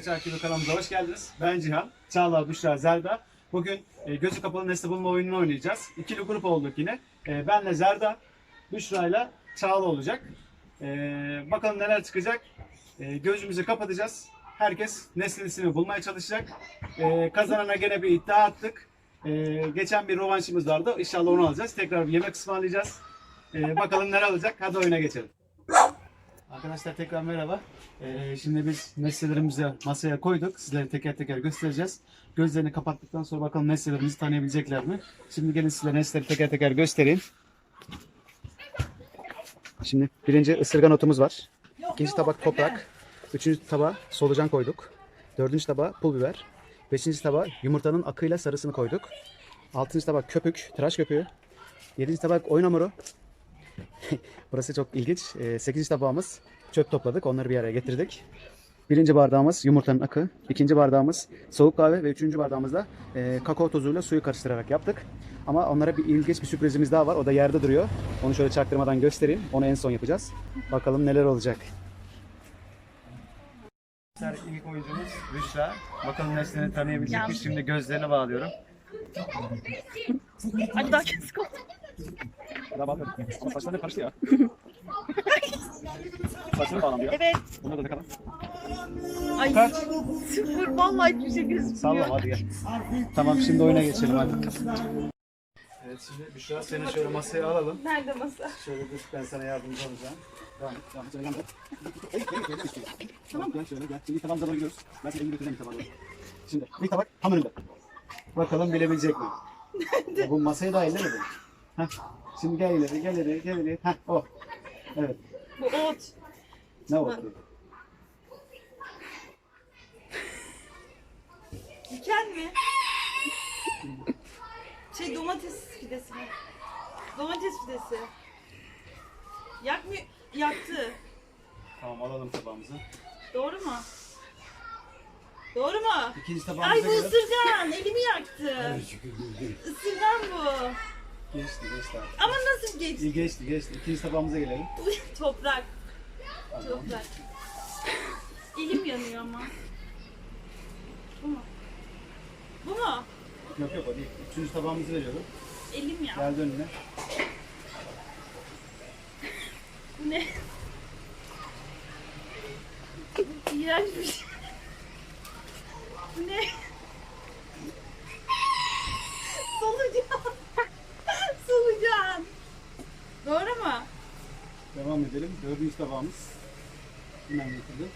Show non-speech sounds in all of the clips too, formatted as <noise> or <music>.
TV kanalımıza hoş geldiniz. Ben Cihan, Çağla, Büşra, Zerda. Bugün e, gözü kapalı nesne bulma oyununu oynayacağız. İkili grup olduk yine. E, benle Zerda, Büşra ile Çağla olacak. E, bakalım neler çıkacak. E, gözümüzü kapatacağız. Herkes nesnesini bulmaya çalışacak. E, kazanana gene bir iddia attık. E, geçen bir rovanşımız vardı. İnşallah onu alacağız. Tekrar bir yemek ısmarlayacağız. E, bakalım neler alacak. Hadi oyuna geçelim. Arkadaşlar tekrar merhaba. Ee, şimdi biz nesnelerimizi masaya koyduk. Sizlere teker teker göstereceğiz. Gözlerini kapattıktan sonra bakalım nesnelerimizi tanıyabilecekler mi? Şimdi gelin size nesneleri teker teker göstereyim. Şimdi birinci ısırgan otumuz var. İkinci tabak toprak. Üçüncü tabağa solucan koyduk. Dördüncü tabağa pul biber. Beşinci tabağa yumurtanın akıyla sarısını koyduk. Altıncı tabak köpük, tıraş köpüğü. Yedinci tabak oyun hamuru. <laughs> Burası çok ilginç. Ee, sekizinci tabağımız çöp topladık. Onları bir araya getirdik. Birinci bardağımız yumurtanın akı. ikinci bardağımız soğuk kahve ve üçüncü bardağımızda e, kakao tozuyla suyu karıştırarak yaptık. Ama onlara bir ilginç bir sürprizimiz daha var. O da yerde duruyor. Onu şöyle çaktırmadan göstereyim. Onu en son yapacağız. Bakalım neler olacak. İlk oyuncumuz Büşra. Bakalım nesneni tanıyabilecek mi? Şimdi gözlerini bağlıyorum. Ay daha kesik oldu. Daha bağlıyorum. Ama saçları karıştı ya. <laughs> Saçları bağlandı ya. Evet. Buna da takalım. Ay Kaç? sıfır vallahi hiçbir şey gözükmüyor. Sallama hadi gel. Tamam şimdi oyuna geçelim hadi. Evet şimdi Büşra seni şöyle masaya alalım. Nerede masa? Şöyle dur ben sana yardımcı olacağım. Tamam tamam şöyle gel. Hey, hey. Tamam gel şöyle gel. Şimdi tabağımıza doğru gidiyoruz. Ben seni götüreceğim tabağa doğru. Şimdi ilk tabak tam önünde. Bakalım bilebilecek mi? <laughs> Ya bu masayı da ellemedin. Heh. Şimdi gel ileri gel ileri gel ileri. Heh o. Evet. Bu ot. Ne oldu? Diken mi? Şey domates fidesi mi? Domates fidesi. Yakmıyor. Yaktı. Tamam alalım tabağımızı. Doğru mu? Doğru mu? İkinci Ay tabağımıza bu gelelim. ısırgan. Elimi yaktı. Isırgan bu. Geçti geçti artık. Ama nasıl geçti? İyi geçti geçti. İkinci tabağımıza gelelim. <laughs> Toprak. Toprak. Elim yanıyor ama. Bu mu? Bu mu? Yok yok o değil. Üçüncü tabağımızı veriyorum. Elim ya. Geldi önüne. Bu ne? İğrenç bir şey. Bu ne? Solucan. Solucan. Doğru mu? Devam edelim. Dördüncü tabağımız. Hemen getirdim.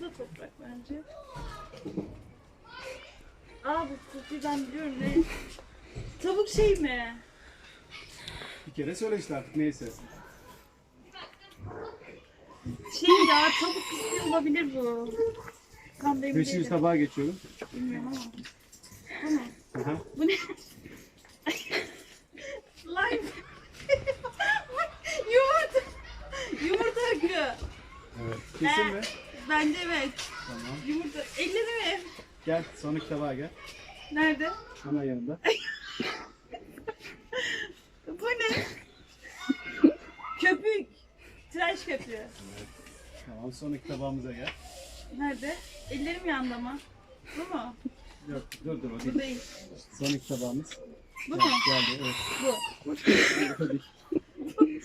Bu da toprak bence. Aa bu kokuyu ben biliyorum ne? Tavuk şey mi? Bir kere söyle işte artık neyse. Şey ya tavuk kısmı olabilir bu. Tam da emin Beşinci değilim. tabağa geçiyorum. Bilmiyorum ama. Bu mu? Aha. Bu ne? Lime. Yumurta. Yumurta akı. Evet. Kesin mi? Bence evet. Tamam. Yumurta. Elleri mi? Gel sonraki tabağa gel. Nerede? Hemen yanında. <laughs> Bu ne? Köpük. Tıraş köpüğü. Tamam sonraki tabağımıza gel. Nerede? Ellerim yandı ama. Bu mu? Yok dur dur o Bu değil. değil. Sonraki tabağımız. Bu mu? geldi evet. Bu. O değil.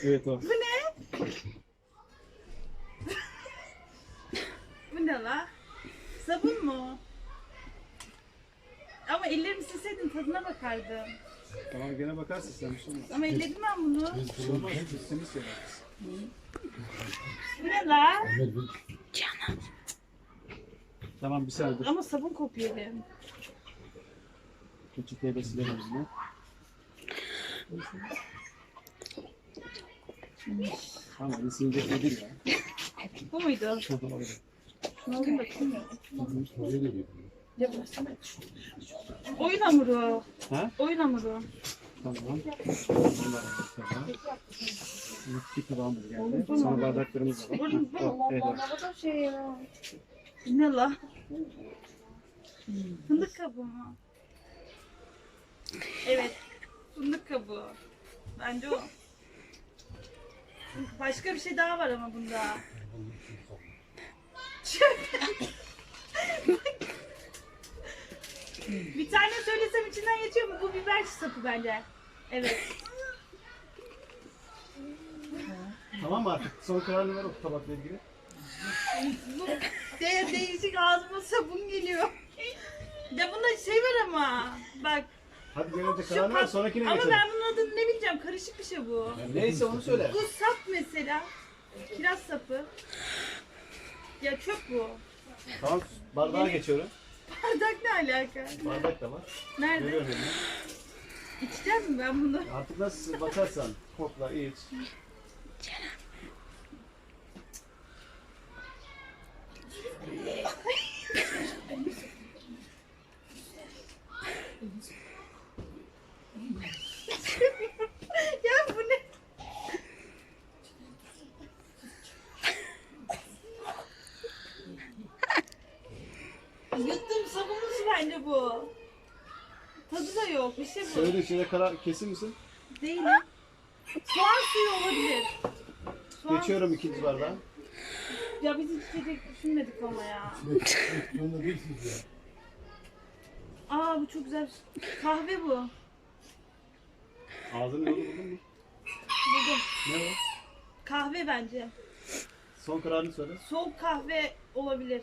Evet o. Bu ne? Bu ne la? Sabun mu? Ama ellerimi silseydin tadına bakardım. Tamam gene bakarsın sen bir şey olmaz. Ama elledim ben bunu. Bir şey olmaz. Bu ne la? Tamam bir saniye dur. Ama sabun kokuyor elim. Peçeteye de silelim bunu. Tamam hadi silecek ya. Bu muydu? Tamam, Ne oldu bakayım. Oyun hamuru. Ha? Oyun hamuru. Tamam. Bir tabağımız geldi. Sonra bardaklarımız da var. Buyurun, Ha, o, evet. Bu ne la? Fındık kabuğu mu? Evet. Fındık kabuğu. Bence o. Başka bir şey daha var ama bunda. <laughs> <laughs> Bir tane söylesem içinden geçiyor mu? Bu biber sapı bence. Evet. Tamam mı artık? Son kararını ver o tabakla ilgili. Bu de değişik ağzıma sabun geliyor. Ya bunda şey var ama. Bak. Hadi önce Şu kararını ver sonrakine ama geçelim. ben bunun adını ne bileceğim. Karışık bir şey bu. Neyse onu söyle. Bu sap mesela. Kiraz sapı. Ya çöp bu. Tamam bardağa geçiyorum. Bardak ne alaka? Bardak da var. Nerede? Görüyorum elini. İçeceğim mi ben bunu? Artık nasıl bakarsan kokla iç. ya bu ne? Yuttum sabunlu su bence bu. Tadı da yok bir şey bu. Söyle içine karar kesin misin? Değil mi? Soğan suyu olabilir. Soğan... Geçiyorum ikinci bardağa. Ya biz hiç içecek düşünmedik ama <laughs> ya. Aa bu çok güzel. Kahve bu. Ağzını yolu buldun mu? Buldum. Ne o? Kahve bence. Son kararını söyle. Soğuk kahve olabilir.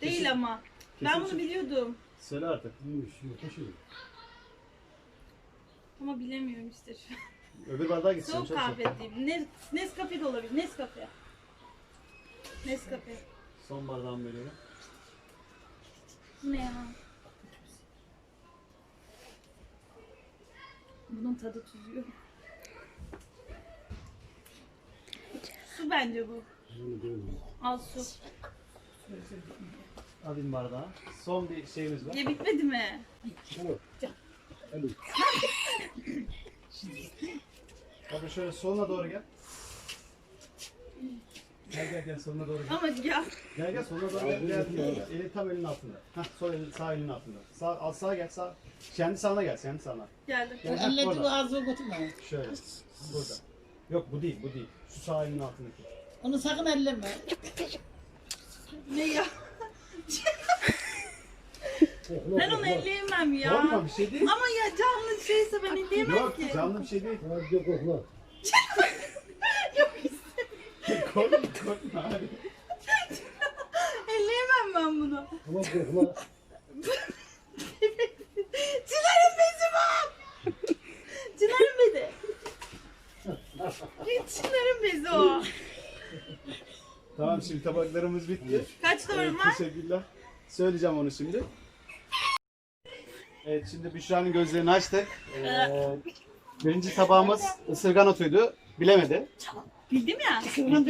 Değil Kesin- ama. Ben kesin bunu şey- biliyordum. Söyle artık. Ama bilemiyorum işte şu an. Öbür bardağa gitsin. Soğuk çok kahve diyeyim. Ne, Nescafe de olabilir. Nescafe. Nescafe. Son bardağımı veriyorum. Bu ne ya? Bunun tadı tuzu yok. Su bence bu. Al su. Alayım bardağı. Son bir şeyimiz var. Ya bitmedi mi? Bakın şöyle soluna doğru gel. Gel gel gel soluna doğru gel. Ama ya Gel gel soluna doğru gel. gel, gel. Eli tam elinin altında. Hah sol elin sağ elinin altında. Sağ al sağa gel sağ. Kendi sağına gel kendi sağına. geldim. Gel, hah, Elleri orada. ağzına götürme. Şöyle. Burada. Yok bu değil bu değil. Şu sağ elinin altındaki. Onu sakın elleme. Ne ya? <laughs> ben onu elleyemem ya. Korkma bir şey değil. Ama ya canlı şeyse ben elleyemem Yok ki. canlı bir şey değil. Yok korkma korkma. Hadi. elleyemem ben bunu. Ama korkma. Çınar'ın bezi var. Çınar'ın bezi. Çınar'ın bezi o. Tamam şimdi tabaklarımız bitti. Kaç doğru Evet, var? teşekkürler. Söyleyeceğim onu şimdi. Evet şimdi Büşra'nın gözlerini açtık. Ee, birinci tabağımız ısırgan otuydu. Bilemedi. Bildim ya.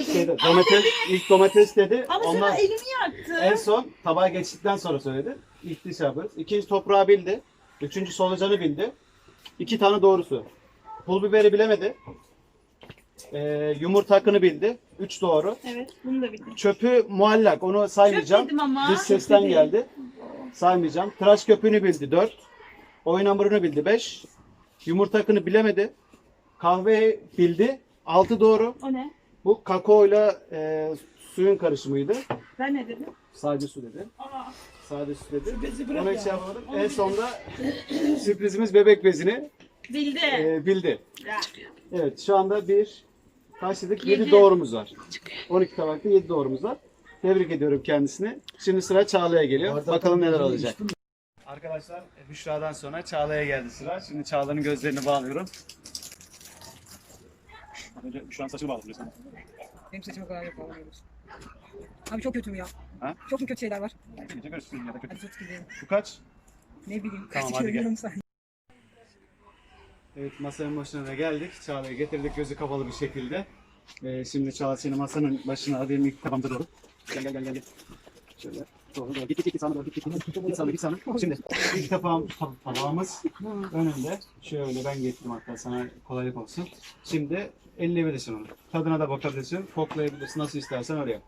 Şeyde, domates, ilk domates dedi. Ama Ondan sonra elimi yaktı. en son tabağa geçtikten sonra söyledi. İlk diş yapıyoruz. İkinci toprağı bildi. Üçüncü solucanı bildi. İki tane doğrusu. Pul biberi bilemedi. Ee, yumurta hakkını bildi. Üç doğru. Evet bunu da bildim. Çöpü muallak onu saymayacağım. Çöp dedim ama. Dış sesten geldi. Saymayacağım. Tıraş köpüğünü bildi 4. Oyun hamurunu bildi 5. Yumurta akını bilemedi. Kahve bildi 6 doğru. O ne? Bu kakaoyla e, suyun karışımıydı. Ben ne dedim? Sade su dedi. Aa, Sade su dedi. Bezi bırak hiç ya. şey yapamadım. Onu En bildi. sonunda <coughs> sürprizimiz bebek bezini bildi. e, bildi. Ya. Evet şu anda bir kaç dedik? 7 Yedi. doğrumuz var. 12 tabakta 7 doğrumuz var. Tebrik ediyorum kendisini. Şimdi sıra Çağla'ya geliyor. Bakalım neler olacak. Arkadaşlar Büşra'dan sonra Çağla'ya geldi sıra. Şimdi Çağla'nın gözlerini bağlıyorum. Önce şu an saçını bağlıyorsun. Benim saçıma kadar yapamıyoruz. Abi çok kötü mü ya? Ha? Çok mu kötü şeyler var? Gece görüşürüz ya da kötü. Hadi tut gidelim. Bu kaç? Ne bileyim. Tamam, kaç hadi gel. görüyorum sen. Evet masanın başına da geldik. Çağla'yı getirdik gözü kapalı bir şekilde. Ee, şimdi Çağla seni masanın başına alayım ilk tabamda doğru. Gel gel gel gel. Şöyle doğru doğru. Git git git sana doğru git git. Git sana git sana. Şimdi ilk tabağım, tab- tabağımız önünde. Şöyle ben getirdim hatta sana kolaylık olsun. Şimdi elleyebilirsin onu. Tadına da bakabilirsin. Koklayabilirsin nasıl istersen yap.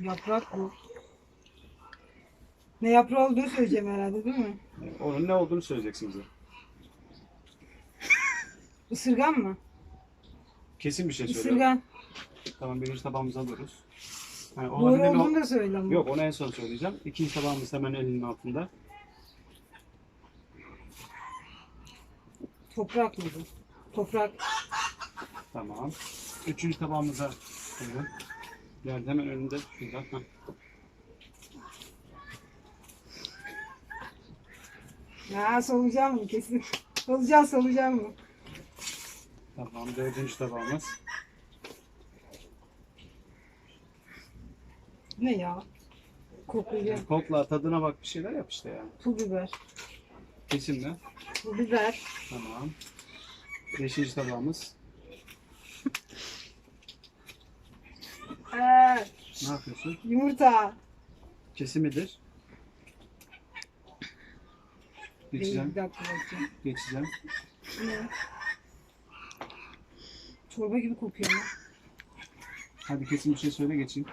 Yaprak bu. Ne yaprağı olduğunu söyleyeceğim herhalde değil mi? Onun ne olduğunu söyleyeceksin bize. <laughs> Isırgan mı? Kesin bir şey söylüyorum. Isırgan. Tamam birinci tabağımızı alıyoruz. Yani Doğru mi? olduğunu da söyle ama. Yok onu en son söyleyeceğim. İkinci tabağımız hemen elinin altında. Toprak mı bu? Toprak. Tamam. Üçüncü tabağımıza koyalım. Geldi hemen önünde. Şurada. Heh. Ya solucan mı kesin? Solucan solucan mı? Tamam. Dördüncü tabağımız. Ne ya? Kokuyor. Kokla tadına bak bir şeyler yap işte yani. Pul biber. Kesin mi? Pul biber. Tamam. Beşinci tabağımız. Ee, Ne yapıyorsun? yumurta. Kesin midir? Bir Geçeceğim. Geçeceğim. Ne? Çorba gibi kokuyor ama. Hadi kesin bir şey söyle geçeyim.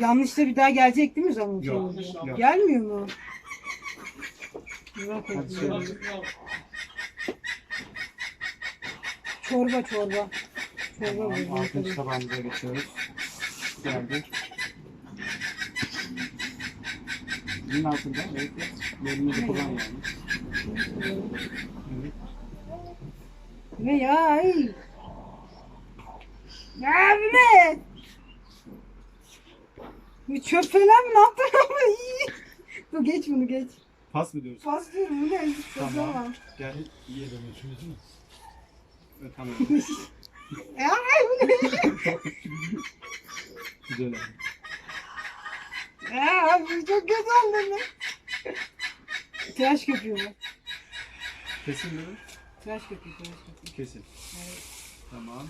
Yanlış da bir daha gelecek değil mi zaman Yok, yok. Gelmiyor mu? Bırak Hadi söyle. Çorba çorba. Çorba Tamam. bu. Altıncı tabağımıza geçiyoruz. Geldi. Bunun altında. Evet. De kullan yani. Ne ya? Ay. Ya ne? Bu çöp falan mı? Ne yaptın <laughs> ama iyi. Dur geç bunu geç. Pas mı diyorsun? Pas diyorum bu ne? Tamam. Gel. İyi dönüşümüzü Evet, tamam. Ya <laughs> ay bu ne? <laughs> Güzel abi. Ya bu çok kötü oldu ne? Tıraş köpüğü bu. Kesin mi? Tıraş köpüğü, tıraş köpüğü. Kesin. Tamam.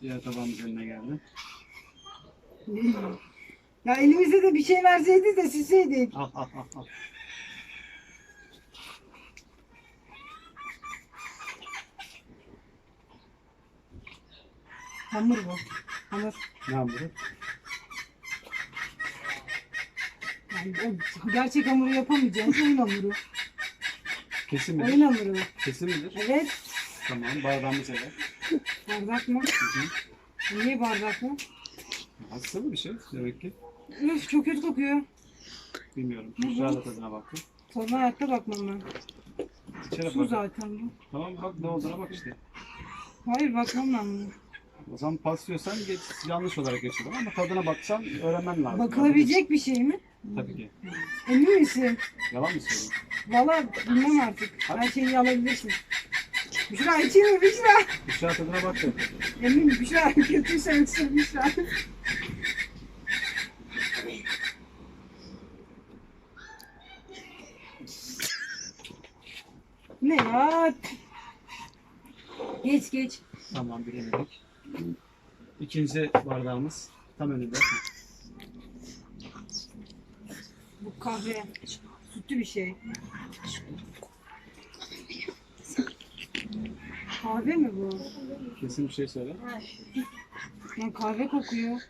Diğer tabağımız eline geldi. <laughs> Ya elimize de bir şey verseydi de silseydik. Al al al al. Hamur bu. Hamur. Ne hamuru? Yani gerçek hamuru yapamayacağız. Oyun hamuru. Kesin Oyun midir? hamuru. Kesin midir? Evet. Tamam. Bardağımız evet. Bardak mı? Niye bardak mı? Hastalı bir şey demek ki. Üf çok kötü kokuyor. Bilmiyorum. Büşra da tadına baktım. Sonra hayatta bakmam ben. İçeri Su bak. zaten bu. Tamam bak ne olduğuna bak işte. Hayır bakmam ben buna. O zaman pas diyorsan geç, yanlış olarak geçiyorum ama tadına baksan öğrenmen lazım. Bakılabilecek bir şey mi? Tabii ki. Emin misin? Yalan mı söylüyorsun? Valla bilmem artık. Her şeyi alabilirsin. Büşra içeyim mi Büşra? Büşra tadına bak da. Emin Büşra kötüyse öksür Büşra. Ne ya? Geç geç. Tamam bir yemedik. İkinci bardağımız tam önünde. Bu kahve. Sütlü bir şey. Kahve mi bu? Kesin bir şey söyle. Yani kahve kokuyor.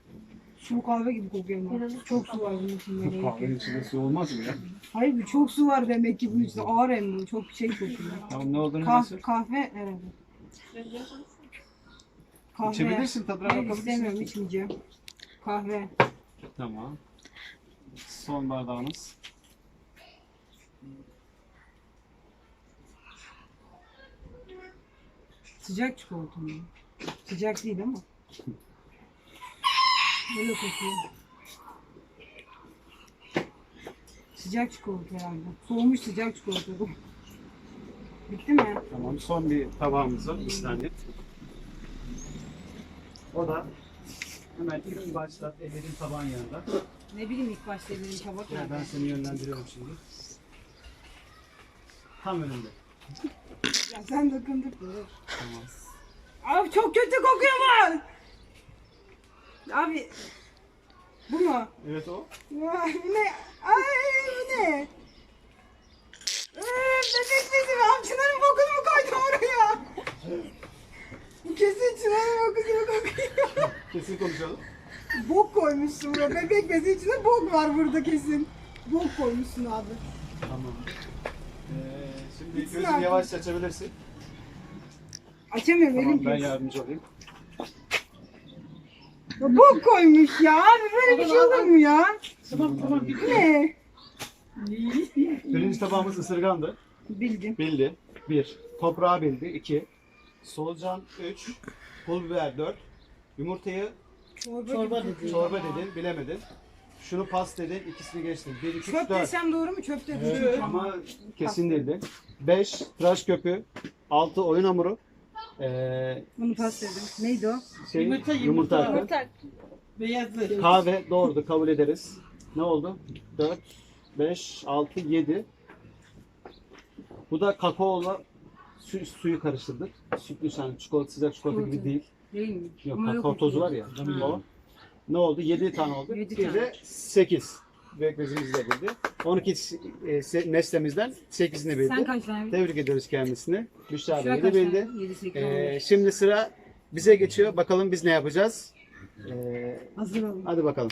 Su kahve gibi kokuyor ama. Çok su var bunun içinde. <laughs> Kahvenin içinde su olmaz mı ya? Hayır bu çok su var demek ki bunun içinde. Ağır hem bu. Çok şey kokuyor. Tamam ne olduğunu Kah nasıl? kahve herhalde. Kahve. İçebilirsin tadına Hayır bakabilirsin. istemiyorum içmeyeceğim. Kahve. Tamam. Son bardağımız. Sıcak çikolata mı? Sıcak değil ama. Böyle kokuyor. Sıcak çikolata herhalde. Soğumuş sıcak çikolata bu. Bitti mi? Tamam son bir tabağımız var. Bir saniye. O da hemen ilk başta ellerin tabağın yanında. Ne bileyim ilk başta benim tabak Ya ben seni yönlendiriyorum şimdi. Tam önünde. Ya sen dokunduk dur. Tamam. Abi çok kötü kokuyor bu. Abi bu mu? Evet o. Vay bu ne? Ay bu ne? Ee, bebek bezi amçıların bokunu mu koydun oraya? Bu kesin çınarın bokunu kokuyor. Kesin konuşalım. Bok koymuşsun buraya. Bebek bezi içinde bok var burada kesin. Bok koymuşsun abi. Tamam. Ee, şimdi Bitsin gözünü artık. yavaşça açabilirsin. Açamıyorum Tamam ben kes. yardımcı olayım. Bok koymuş ya. Böyle bir şey olur mu ya? Tamam tamam Bu ne? Birinci tabağımız ısırgandı. Bildim. Bildi. 1. Toprağı bildi. 2. Solucan 3. Pul biber 4. Yumurtayı Çorba dedi. çorba dedin, bilemedin. Şunu pas dedin, ikisini geçtin. 1, 2, 3, Çöp 4. desem doğru mu? Çöp dedim. Ama kesin değildi. 5. Tıraş köpüğü. 6. Oyun hamuru. Ee, Bunu pas dedim. Neydi o? şey, Yumurta, yumurta. yumurta. hakkı. Ortak. Beyazlı. Kahve doğrudu kabul ederiz. Ne oldu? 4, 5, 6, 7. Bu da kakaola su, suyu karıştırdık. Sütlü yani çikolata sıcak çikolata gibi değil. Değil mi? Yok Ama kakao yok, tozu var ya. O. Ne oldu? 7 tane oldu. Yedi Bir tane. de 8. Büyük bezimiz de bildi. 12 e, se- neslemizden 8'ini bildi. Sen kaç tane? Tebrik ediyoruz kendisini. Büşra 7 kaç bildi. tane? 7, 8, Ee, şimdi sıra bize geçiyor. Bakalım biz ne yapacağız? Ee, Hazır olun. hadi bakalım.